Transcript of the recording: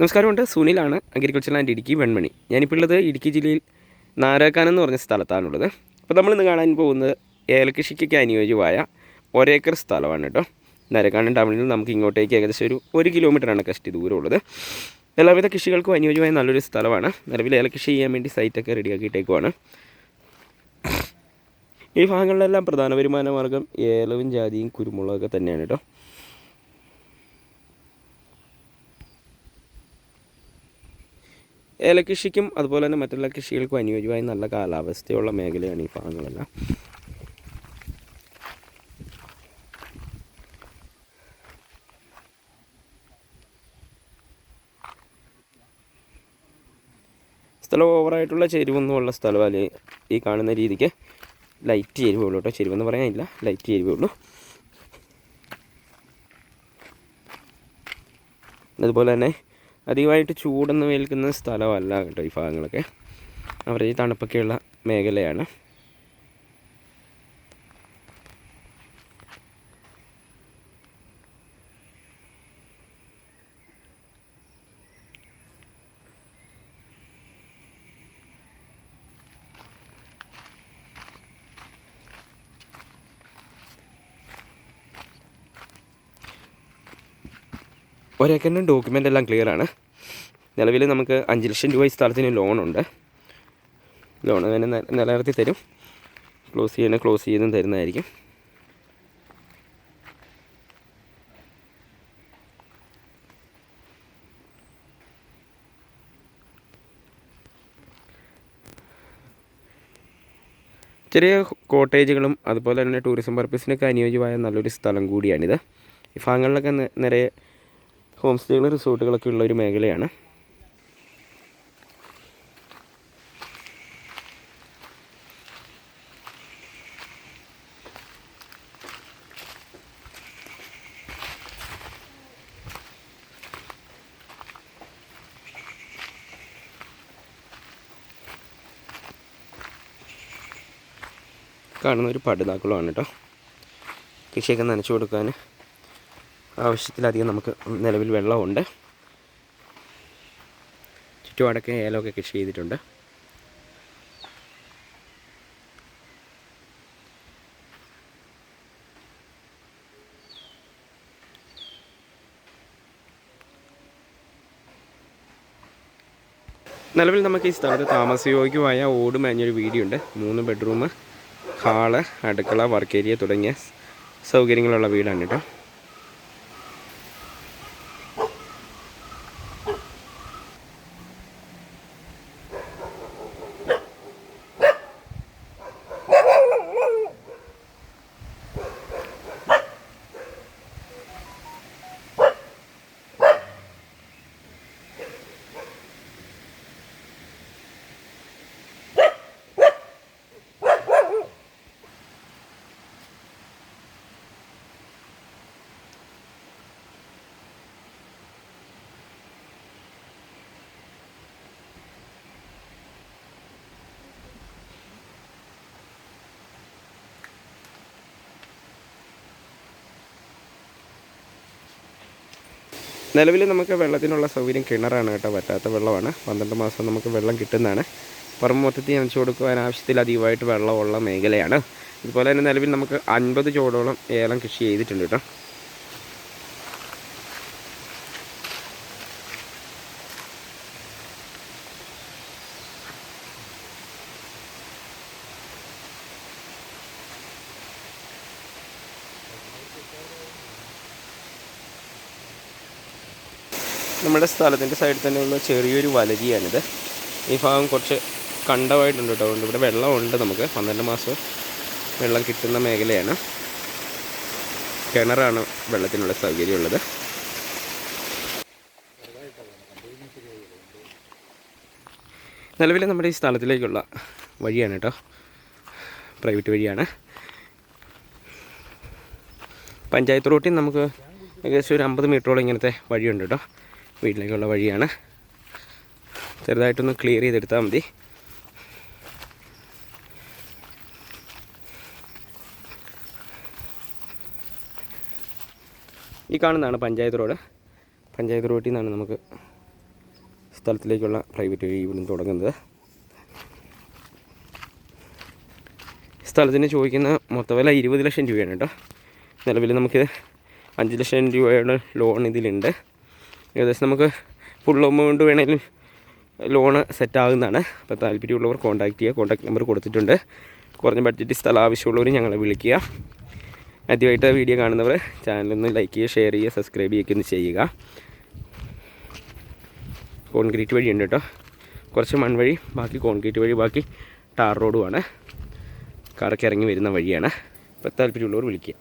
നമസ്കാരമുണ്ട്. സുനിലാണ് agriculture and Idukki Venmani. ഞാനിപ്പോൾ ഉള്ളത് ഇടുക്കി ജില്ലയിൽ നാരാക്കാനം എന്ന് പറഞ്ഞ സ്ഥലത്താണുള്ളത്. അപ്പോൾ നമ്മളിന്ന് കാണാൻ പോകുന്നത് ഏലകൃഷിക്കൊക്കെ അനുയോജ്യമായ ഒരേക്കർ സ്ഥലമാണ് കേട്ടോ. നാരക്കാനം ടൗണിൽ നിന്ന് നമുക്ക് ഇങ്ങോട്ടേക്ക് ഏകദേശം ഒരു ഒരു കിലോമീറ്ററാണ് കഷ്ടി ദൂരമുള്ളത്. എല്ലാവിധ കൃഷികൾക്കും അനുയോജ്യമായ നല്ലൊരു സ്ഥലമാണ്. നിലവിൽ ഏലകൃഷി ചെയ്യാൻ വേണ്ടി സൈറ്റൊക്കെ റെഡിയാക്കിയിട്ടേക്കുവാണ്. ഈ ഭാഗങ്ങളിലെല്ലാം പ്രധാന വരുമാന മാർഗം ഏലവും ജാതിയും കുരുമുളകൊക്കെ തന്നെയാണ് കേട്ടോ. ഏലകൃഷിക്കും അതുപോലെ തന്നെ മറ്റുള്ള കൃഷികൾക്കും അനുയോജ്യമായ നല്ല കാലാവസ്ഥയുള്ള മേഖലയാണ് ഈ ഭാഗങ്ങളെല്ലാം. സ്ഥലം ഓവറായിട്ടുള്ള ചെരുവൊന്നുമുള്ള സ്ഥലമല്ല ഈ കാണുന്ന രീതിക്ക് ലൈറ്റ് ചെരുവുള്ളൂ കേട്ടോ. ചെരുവെന്ന് പറയാനില്ല ലൈറ്റ് ചെരുവുള്ളൂ അതുപോലെ തന്നെ അധികമായിട്ട് ചൂടൊന്നും ഏൽക്കുന്ന സ്ഥലമല്ല കേട്ടോ ഈ ഭാഗങ്ങളൊക്കെ. അവരുടെ ഈ തണുപ്പൊക്കെയുള്ള മേഖലയാണ്. ഒരേക്കറിന്റെ ഡോക്യുമെന്റ് എല്ലാം ക്ലിയറാണ് നിലവിൽ നമുക്ക് അഞ്ച് ലക്ഷം രൂപ ഈ സ്ഥലത്തിന് ലോണുണ്ട് ലോൺ തന്നെ നിലനിർത്തി തരും. ക്ലോസ് ചെയ്യണ ക്ലോസ് ചെയ്തും തരുന്നതായിരിക്കും. ചെറിയ കോട്ടേജുകളും അതുപോലെ തന്നെ ടൂറിസം പർപ്പസിനൊക്കെ അനുയോജ്യമായ നല്ലൊരു സ്ഥലം കൂടിയാണിത്. ഈ ഭാഗങ്ങളിലൊക്കെ നിറയെ ഹോം സ്റ്റേകൾ റിസോർട്ടുകളൊക്കെ ഉള്ള ഒരു മേഖലയാണ്. കാണുന്ന ഒരു പടുതാക്കുളമാണ് കേട്ടോ. കൃഷിയൊക്കെ നനച്ചു കൊടുക്കാൻ ആവശ്യത്തിലധികം നമുക്ക് നിലവിൽ വെള്ളമുണ്ട്. ചുറ്റുപാടൊക്കെ ഏലമൊക്കെ കൃഷി ചെയ്തിട്ടുണ്ട്. നിലവിൽ നമുക്ക് ഈ സ്ഥലത്ത് താമസയോഗ്യമായ ഓട് മേഞ്ഞൊരു വീടുണ്ട് മൂന്ന് ബെഡ്റൂം ഹാൾ അടുക്കള വർക്ക് ഏരിയ തുടങ്ങിയ സൗകര്യങ്ങളുള്ള വീടാണ് കേട്ടോ. നിലവിൽ നമുക്ക് വെള്ളത്തിനുള്ള സൗകര്യം കിണറാണ് കേട്ടോ പറ്റാത്ത വെള്ളമാണ്. പന്ത്രണ്ട് മാസം നമുക്ക് വെള്ളം കിട്ടുന്നതാണ്. പറമ്പ് മൊത്തത്തിൽ നനച്ചു കൊടുക്കുവാൻ ആവശ്യത്തിലധികമായിട്ട് വെള്ളമുള്ള മേഖലയാണ്. ഇതുപോലെ തന്നെ നിലവിൽ നമുക്ക് അൻപത് ചോടോളം ഏലം കൃഷി ചെയ്തിട്ടുണ്ട് കേട്ടോ. നമ്മുടെ സ്ഥലത്തിന്റെ സൈഡിൽ തന്നെ തന്നെയുള്ള ചെറിയൊരു വലരിയാണിത് ഈ ഭാഗം കുറച്ച് കണ്ടമായിട്ടുണ്ട് കേട്ടോ. അതുകൊണ്ട് ഇവിടെ വെള്ളമുണ്ട് നമുക്ക്. പന്ത്രണ്ട് മാസം വെള്ളം കിട്ടുന്ന മേഖലയാണ്. കിണറാണ് വെള്ളത്തിനുള്ള സൗകര്യമുള്ളത്. നിലവിൽ നമ്മുടെ ഈ സ്ഥലത്തിലേക്കുള്ള വഴിയാണ് കേട്ടോ. പ്രൈവറ്റ് വഴിയാണ്. പഞ്ചായത്ത് റോട്ടിൽ നമുക്ക് ഏകദേശം ഒരു അമ്പത് മീറ്ററോളം ഇങ്ങനത്തെ വഴിയുണ്ട് കേട്ടോ. വീട്ടിലേക്കുള്ള വഴിയാണ്. ചെറുതായിട്ടൊന്ന് ക്ലിയർ ചെയ്തെടുത്താൽ മതി. ഈ കാണുന്നതാണ് പഞ്ചായത്ത് റോഡ്. പഞ്ചായത്ത് റോഡിൽ നിന്നാണ് നമുക്ക് സ്ഥലത്തിലേക്കുള്ള പ്രൈവറ്റ് വഴി ഇവിടുന്ന് തുടങ്ങുന്നത്. സ്ഥലത്തിന് ചോദിക്കുന്ന മൊത്തവില ഇരുപത് ലക്ഷം രൂപയാണ് കേട്ടോ. നിലവിൽ നമുക്ക് അഞ്ച് ലക്ഷം രൂപയുടെ ലോൺ ഇതിലുണ്ട്. ഏകദേശം നമുക്ക് ഫുൾ എമൗണ്ട് വേണമെങ്കിലും ലോണ് സെറ്റാകുന്നതാണ് അപ്പോൾ താല്പര്യമുള്ളവർ കോൺടാക്റ്റ് ചെയ്യുക. കോൺടാക്ട് നമ്പർ കൊടുത്തിട്ടുണ്ട്. കുറഞ്ഞ ബഡ്ജറ്റ് സ്ഥലം ആവശ്യമുള്ളവർ ഞങ്ങളെ വിളിക്കുക. ആദ്യമായിട്ട് വീഡിയോ കാണുന്നവർ ചാനലൊന്ന് ലൈക്ക് ചെയ്യുക ഷെയർ ചെയ്യുക സബ്സ്ക്രൈബ് ചെയ്യുക ഒന്ന് ചെയ്യുക. കോൺക്രീറ്റ് വഴിയുണ്ട് കേട്ടോ കുറച്ച് മൺവഴി ബാക്കി കോൺക്രീറ്റ് വഴി ബാക്കി ടാർ റോഡുമാണ് കാറൊക്കെ ഇറങ്ങി വരുന്ന വഴിയാണ്. അപ്പോൾ താല്പര്യമുള്ളവർ വിളിക്കുക.